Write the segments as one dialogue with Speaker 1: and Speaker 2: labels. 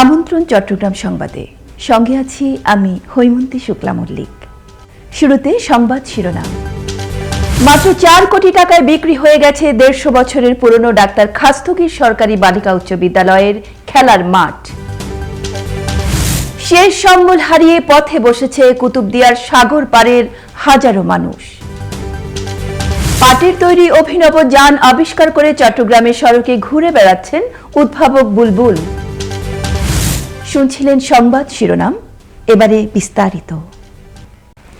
Speaker 1: আমন্ত্রণ চট্টগ্রাম সংবাদে। সঙ্গে আছি আমি হৈমন্তী শুক্লা মল্লিক। শুরুতে সংবাদ শিরোনাম। মাত্র চার কোটি টাকায় বিক্রি হয়ে গেছে দেড়শো বছরের পুরনো ডাক্তার খাস্তগীর সরকারি বালিকা উচ্চ বিদ্যালয়ের খেলার মাঠ। শেষ সম্বল হারিয়ে পথে বসেছে কুতুবদিয়ার সাগর পাড়ের হাজারো মানুষ। পাটের তৈরি অভিনব যান আবিষ্কার করে চট্টগ্রামের সড়কে ঘুরে বেড়াচ্ছেন উদ্ভাবক বুলবুল। শুনছিলেন সংবাদ শিরোনাম, এবারে বিস্তারিত।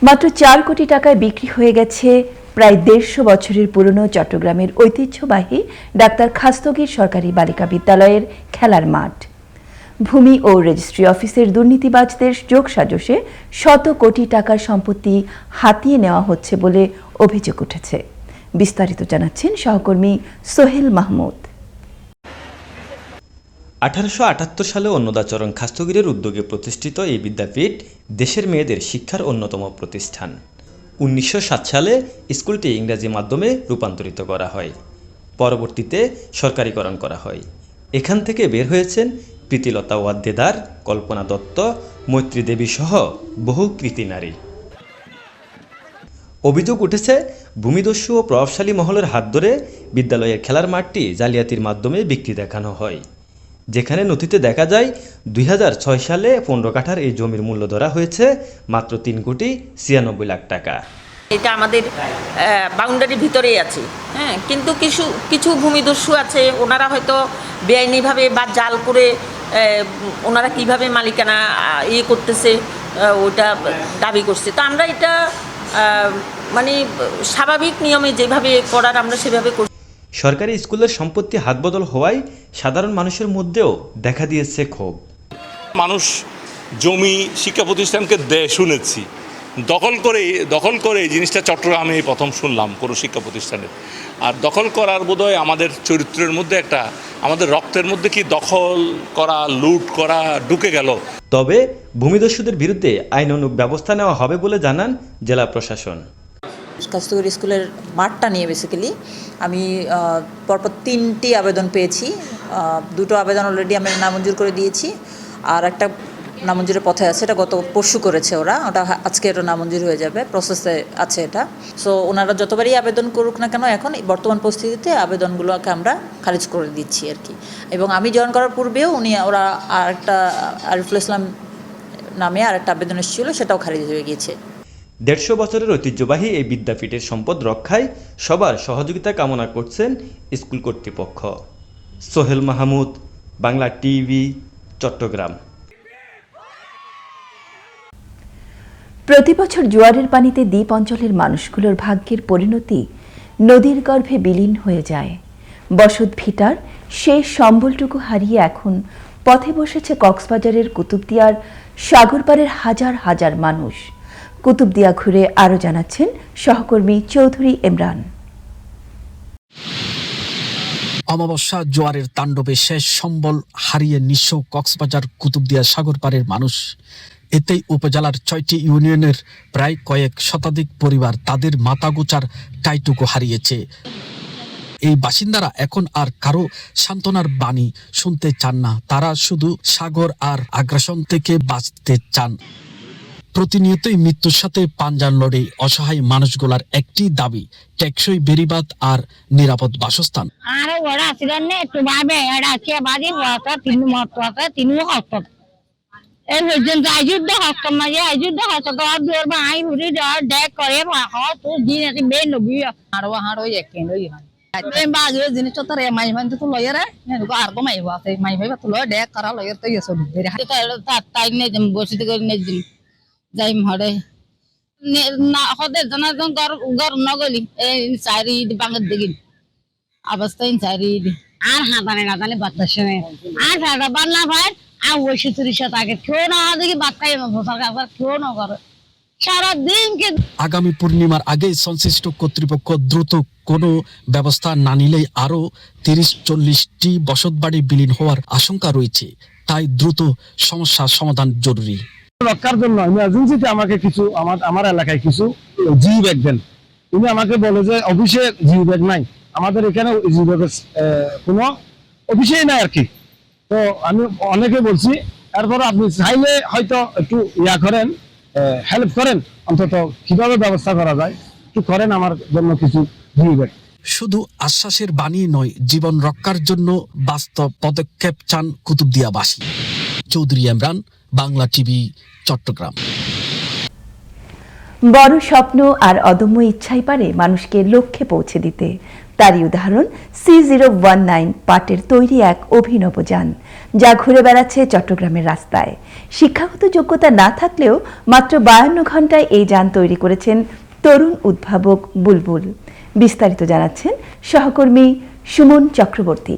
Speaker 1: মাত্র চার কোটি টাকায় বিক্রি হয়ে গেছে প্রায় দেড়শো বছরের পুরনো চট্টগ্রামের ঐতিহ্যবাহী ডাক্তার খাস্তগীর সরকারি বালিকা বিদ্যালয়ের খেলার মাঠ। ভূমি ও রেজিস্ট্রি অফিসের দুর্নীতিবাজদের যোগ সাজসে শত কোটি টাকার সম্পত্তি হাতিয়ে নেওয়া হচ্ছে বলে অভিযোগ উঠেছে। বিস্তারিত জানাচ্ছেন সহকর্মী সোহেল মাহমুদ।
Speaker 2: আঠারোশো আটাত্তর সালে অন্নদাচরণ খাস্তগিরের উদ্যোগে প্রতিষ্ঠিত এই বিদ্যাপীঠ দেশের মেয়েদের শিক্ষার অন্যতম প্রতিষ্ঠান। উনিশশো সাত সালে স্কুলটি ইংরাজি মাধ্যমে রূপান্তরিত করা হয়। পরবর্তীতে সরকারিকরণ করা হয়। এখান থেকে বের হয়েছেন প্রীতিলতা ওয়াদ্দেদার, কল্পনা দত্ত, মৈত্রী দেবী সহ বহু কৃতি নারী। অভিযোগ উঠেছে, ভূমিদস্যু ও প্রভাবশালী মহলের হাত ধরে বিদ্যালয়ের খেলার মাঠটি জালিয়াতির মাধ্যমে বিক্রি দেখানো হয়। যেখানে নথিতে দেখা যায় দুই হাজার ছয় সালে পনেরো কাঠার এই জমির মূল্য ধরা হয়েছে মাত্র তিন কোটি ছিয়ানব্বই লাখ টাকা।
Speaker 3: এটা আমাদের বাউন্ডারির ভিতরেই আছে। হ্যাঁ কিন্তু কিছু কিছু ভূমিদস্যু আছে, ওনারা হয়তো বেআইনিভাবে বা জাল করে ওনারা কীভাবে মালিকানা ইয়ে করতেছে ওটা দাবি করছে। তো আমরা এটা মানে স্বাভাবিক নিয়মে যেভাবে করার আমরা সেভাবে করছি।
Speaker 2: সরকারি স্কুলের সম্পত্তি হাতবদল হওয়ায় সাধারণ মানুষের মধ্যেও দেখা দিয়েছে ক্ষোভ।
Speaker 4: মানুষ জমি শিক্ষা প্রতিষ্ঠানকে দেয় শুনেছি। দখল করে দখল করে এই জিনিসটা চট্টগ্রামে প্রথম শুনলাম কোনো শিক্ষা প্রতিষ্ঠানের। আর দখল করার বোধহয় আমাদের চরিত্রের মধ্যে একটা আমাদের রক্তের মধ্যে কি দখল করা লুট করা ঢুকে গেল।
Speaker 2: তবে ভূমিদস্যুদের বিরুদ্ধে আইন আইনানুগ ব্যবস্থা নেওয়া হবে বলে জানান জেলা প্রশাসন।
Speaker 5: কাস্তুরি স্কুলের মাঠটা নিয়ে বেসিক্যালি আমি পরপর তিনটি আবেদন পেয়েছি। দুটো আবেদন অলরেডি আমি নামঞ্জুর করে দিয়েছি। আর একটা নামঞ্জুরের পথে আছে, এটা গত পরশু করেছে ওরা। ওটা আজকে এটা নামঞ্জুর হয়ে যাবে প্রসেসে আছে এটা। সো ওনারা যতবারই আবেদন করুক না কেন, এখন বর্তমান পরিস্থিতিতে আবেদনগুলোকে আমরা খারিজ করে দিচ্ছি আর কি। এবং আমি জয়েন করার পূর্বেও উনি, ওরা আরেকটা, আরিফুল ইসলাম নামে আরেকটা আবেদন এসেছিল, সেটাও খারিজ হয়ে গিয়েছে।
Speaker 2: দেড়শো বছরের ঐতিহ্যবাহী এই বিদ্যাপীঠের সম্পদ রক্ষায় সবার সহযোগিতা কামনা করছেন স্কুল কর্তৃপক্ষ। সোহেল মাহমুদ, বাংলা টিভি, চট্টগ্রাম।
Speaker 1: প্রতি বছর জোয়ারের পানিতে দ্বীপ অঞ্চলের মানুষগুলোর ভাগ্যের পরিণতি নদীর গর্ভে বিলীন হয়ে যায়। বসত ভিটার শেষ সম্বলটুকু হারিয়ে এখন পথে বসেছে কক্সবাজারের কুতুবদিয়ার সাগরপাড়ের হাজার হাজার মানুষ। কুতুবদিয়া ঘুরে আরও জানাচ্ছেন সহকর্মী চৌধুরী ইমরান।
Speaker 6: অমাবস্যা, জোয়ারের তাণ্ডবে শেষ সম্বল হারিয়ে নিঃস্ব কক্সবাজার কুতুবদিয়া সাগর পাড়ের মানুষ। এতেই উপজেলার ছয়টি ইউনিয়নের প্রায় কয়েক শতাধিক পরিবার তাদের মাতাগোচার টাইটুকু হারিয়েছে। এই বাসিন্দারা এখন আর কারও সান্ত্বনার বাণী শুনতে চান না। তারা শুধু সাগর আর আগ্রাসন থেকে বাঁচতে চান। প্রতিনিয়তই মৃত্যুর সাথে পাঞ্জান লড়ে অসহায় মানুষগুলার একটি দাবি টেকসই বেরিবাদ আর নিরাপদ বাসস্থান।
Speaker 7: আরে ওরা আসলেন না একটু ভাবে এরা আছে তিন মত আছে তিন হস্ত এই পর্যন্ত অযোধ্যা হস্ত মাঝে অযোধ্যা হস্ত আর দূর বা আই হুরি দেওয়ার ডেক করে তো দিন আছে বে নবী।
Speaker 8: হাড়ো হাড়ো। একে লই হয় বাজু জিনিস তো রে মাই তো লয় রে নেন আর মাই বাসে মাই ভাই তো লয় ডেক করা লয় তো ইয়ে সব
Speaker 7: তাই নে বসিতে করে নে যাই মরে না নগলি। এই চারি দিগিন অবস্থা চারি আর গাতানে বাতাসে আর বান্না ভাই, আর কেউ না দেখি কেউ না করে
Speaker 6: আগামী পূর্ণিমার আগে সংশ্লিষ্ট কর্তৃপক্ষ দ্রুত কোনো ব্যবস্থা না নিলেই আরও তিরিশ চল্লিশটি বসতবাড়ি বিলীন হওয়ার আশঙ্কা রয়েছে। তাই দ্রুত সমস্যার সমাধান জরুরি।
Speaker 9: রক্ষার জন্য ইমার্জেন্সিতে আমাকে কিছু আমার আমার এলাকায় কিছু জি ব্যাগ দেন। উনি আমাকে বলে যে, অফিসে জি ব্যাগ নাই। আমাদের এখানে জি ব্যাগের কোনো অফিসেই নাই আর কি তো আমি অনেকে বলছি এরপর আপনি চাইলে হয়তো একটু ইয়া করেন হেল্প করেন। অন্তত কীভাবে ব্যবস্থা করা যায়? একটু করেন আমার জন্য কিছু দিবেন
Speaker 6: শুধু আশ্বাসের বাণী নয়, জীবন রক্ষার জন্য বাস্তব পদক্ষেপ চান কুতুবদিয়াবাসী। চৌধুরী ইমরান, বাংলা টিভি চট্টগ্রাম।
Speaker 1: বড় স্বপ্ন আর অদম্য ইচ্ছাই পারে মানুষকে লক্ষ্যে পৌঁছে দিতে। তারই উদাহরণ সি জিরো ওয়ান নাইন পাটের তৈরি এক অভিনব যান, যা ঘুরে বেড়াচ্ছে চট্টগ্রামের রাস্তায়। শিক্ষাগত যোগ্যতা না থাকলেও মাত্র বায়ান্ন ঘন্টায় এই যান তৈরি করেছেন তরুণ উদ্ভাবক বুলবুল। বিস্তারিত জানাচ্ছেন সহকর্মী সুমন চক্রবর্তী।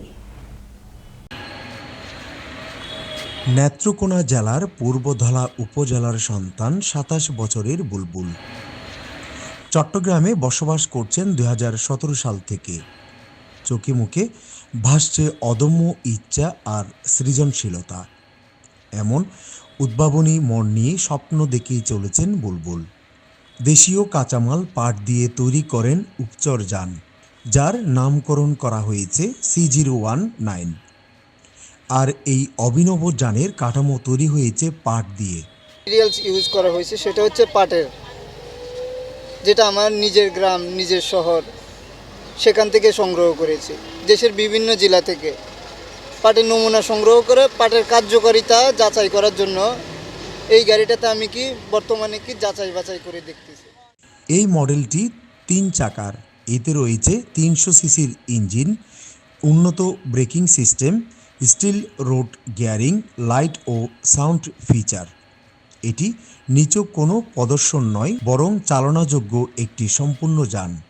Speaker 10: নেত্রকোনা জেলার পূর্বধলা উপজেলার সন্তান সাতাশ বছরের বুলবুল। চট্টগ্রামে বসবাস করছেন দু হাজার সতেরো সাল থেকে। চোখে মুখে ভাসছে অদম্য ইচ্ছা আর সৃজনশীলতা। এমন উদ্ভাবনী মন নিয়ে স্বপ্ন দেখেই চলেছেন বুলবুল। দেশীয় কাঁচামাল পাট দিয়ে তৈরি করেন উপচর যান, যার নামকরণ করা হয়েছে সি জিরো ওয়ান নাইন। আর এই অভিনব যানের কাঠামো তৈরি হয়েছে পাট দিয়ে।
Speaker 11: মেটেরিয়ালস ইউজ করা হয়েছে সেটা হচ্ছে পাটের। যেটা আমার নিজের গ্রাম নিজের শহর সেখান থেকে সংগ্রহ করেছি দেশের বিভিন্ন জেলা থেকে। পাটের নমুনা সংগ্রহ করে পাটের কার্যকারিতা যাচাই করার জন্য এই গাড়িটাতে আমি কি বর্তমানে কি যাচাই বাছাই করে দেখতেছি।
Speaker 10: এই মডেলটি তিন চাকার এতে রয়েছে তিনশো সিসির ইঞ্জিন উন্নত braking system steel road gearing, light ও সাউন্ড ফিচার। এটি নিচক কোনো প্রদর্শন নয়, বরং চালনাযোগ্য একটি সম্পূর্ণ যান,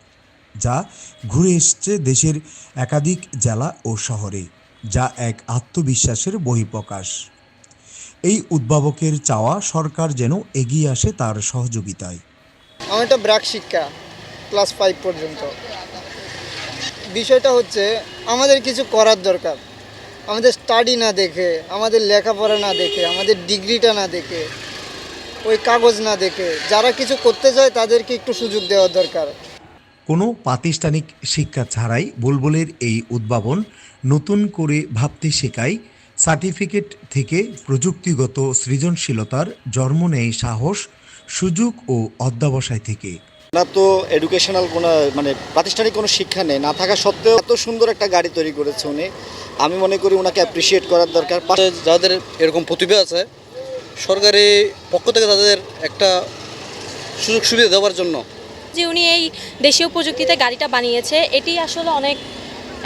Speaker 10: যা ঘুরে এসছে দেশের একাধিক জেলা ও শহরে, যা এক আত্মবিশ্বাসের বহিঃপ্রকাশ। এই উদ্ভাবকের চাওয়া সরকার যেন এগিয়ে আসে তার সহযোগিতায়।
Speaker 11: আমার একটা ব্রাক শিক্ষা, ক্লাস ফাইভ পর্যন্ত। বিষয়টা হচ্ছে, আমাদের কিছু করার দরকার। আমাদের স্টাডি না দেখে আমাদের লেখাপড়া না দেখে আমাদের ডিগ্রিটা না দেখে ওই কাগজ না দেখে যারা কিছু করতে চায় তাদেরকে একটু সুযোগ দেওয়ার দরকার।
Speaker 10: কোনো প্রাতিষ্ঠানিক শিক্ষা ছাড়াই বুলবুলের এই উদ্ভাবন নতুন করে ভাবতে শেখায় সার্টিফিকেট থেকে প্রযুক্তিগত সৃজনশীলতার জন্ম নেয় সাহস সুযোগ ও অধ্যাবসায় থেকে।
Speaker 12: না তো এডুকেশনাল কোনো মানে প্রাতিষ্ঠানিক কোনো শিক্ষা নেই না থাকা সত্ত্বেও এত সুন্দর একটা গাড়ি তৈরি করেছে উনি। আমি মনে করি ওনাকে অ্যাপ্রিসিয়েট করার দরকার।
Speaker 13: পাশে যাদের এরকম প্রতিভা আছে সরকারি পক্ষ থেকে তাদের একটা সুযোগ সুবিধা দেওয়ার জন্য।
Speaker 14: যে উনি এই দেশীয় প্রযুক্তিতে গাড়িটা বানিয়েছে এটি আসলে অনেক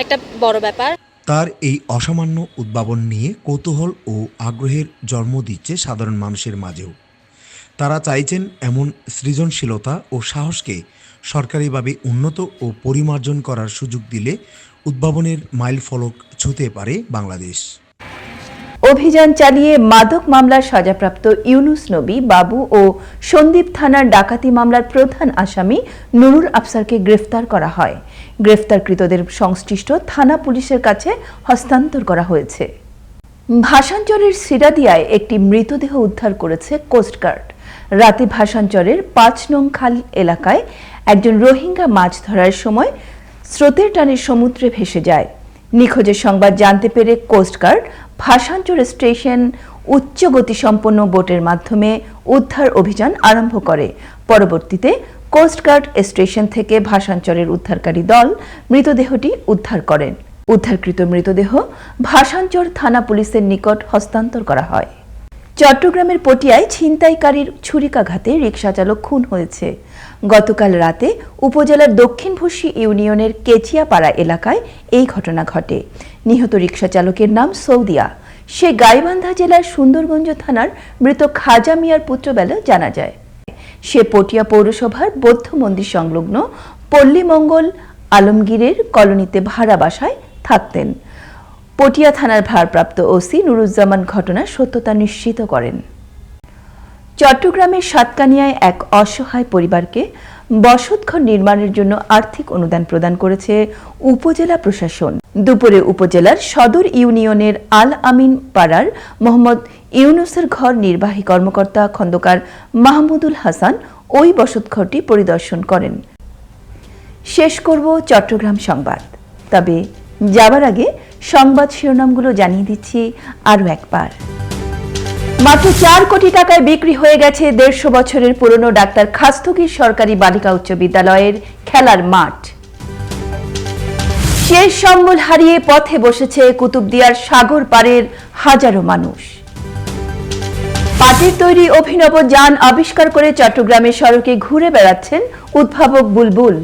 Speaker 14: একটা বড় ব্যাপার।
Speaker 10: তার এই অসামান্য উদ্ভাবন নিয়ে কৌতূহল ও আগ্রহের জন্ম দিচ্ছে সাধারণ মানুষের মাঝেও। তারা চাইছেন এমন সৃজনশীলতা ও সাহসকে সরকারিভাবে উন্নত ও পরিমার্জন করার সুযোগ দিলে উদ্ভাবনের মাইল ফলক ছুঁতে পারে বাংলাদেশ।
Speaker 1: অভিযান চালিয়ে মাদক মামলার সাজাপ্রাপ্ত ইউনুস নবী, বাবু ও সন্দীপ থানার ডাকাতি মামলার প্রধান আসামি নুরুল আফসারকে গ্রেফতার করা হয়। গ্রেফতারকৃতদের সংশ্লিষ্ট থানা পুলিশের কাছে হস্তান্তর করা হয়েছে। ভাষাঞ্চরের সিরাদিয়ায় একটি মৃতদেহ উদ্ধার করেছে কোস্টগার্ড। রাতে ভাষাঞ্চরের পাঁচ নং খাল এলাকায় একজন রোহিঙ্গা মাছ ধরার সময় স্রোতের টানে সমুদ্রে ভেসে যায়। নিখোঁজের সংবাদ জানতে পেরে কোস্টগার্ড ভাষাঞ্চর স্টেশন, উচ্চ গতিসম্পন্ন বোটের মাধ্যমে উদ্ধার অভিযান আরম্ভ করে। পরবর্তীতে কোস্টগার্ড স্টেশন থেকে ভাষাঞ্চরের উদ্ধারকারী দল মৃতদেহটি উদ্ধার করেন। উদ্ধারকৃত মৃতদেহ ভাষাঞ্চর থানা পুলিশের নিকট হস্তান্তর করা হয়। চট্টগ্রামের পটিয়ায় ছিনতাইকারীর ছুরিকাঘাতে রিকশাচালক খুন হয়েছে। গতকাল রাতে উপজেলার দক্ষিণ ভূষী ইউনিয়নের কেচিয়াপাড়া এলাকায় এই ঘটনা ঘটে। নিহত রিকশাচালকের নাম সৌদিয়া। সে গাইবান্ধা জেলার সুন্দরগঞ্জ থানার মৃত খাজা মিয়ার পুত্র বলে জানা যায়। সে পটিয়া পৌরসভার বৌদ্ধ মন্দির সংলগ্ন পল্লীমঙ্গল আলমগীরের কলোনিতে ভাড়া বাসায় থাকতেন। পটিয়া থানার ভারপ্রাপ্ত ওসি নুরুজ্জামান ঘটনার সত্যতা নিশ্চিত করেন। চট্টগ্রামের সাতকানিয়ায় এক অসহায় পরিবারকে বসতঘর নির্মাণের জন্য আর্থিক অনুদান প্রদান করেছে উপজেলা প্রশাসন। দুপুরে উপজেলার সদর ইউনিয়নের আল আমিন পাড়ার মোহাম্মদ ইউনুসের ঘর নির্বাহী কর্মকর্তা খন্দকার মাহমুদুল হাসান ওই বসতঘরটি পরিদর্শন করেন। শেষ করব চট্টগ্রাম সংবাদ। তবে যাবার আগে সংবাদ শিরোনামগুলো জানিয়ে দিচ্ছি আরও একবার। মাত্র চার কোটি টাকায় বিক্রি হয়ে গেছে দেড়শো বছরের পুরনো ডাক্তার খাস্তগীর সরকারি বালিকা উচ্চ বিদ্যালয়ের খেলার মাঠ। শেষ সম্বল হারিয়ে পথে বসেছে কুতুবদিয়ার সাগর পাড়ের হাজারো মানুষ। পাটের তৈরি অভিনব যান আবিষ্কার করে চট্টগ্রামের সড়কে ঘুরে বেড়াচ্ছেন উদ্ভাবক বুলবুল।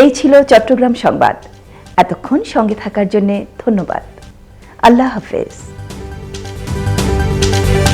Speaker 1: এই ছিল চট্টগ্রাম সংবাদ। এতক্ষণ সঙ্গে থাকার জন্যে ধন্যবাদ। আল্লাহ হাফেজ।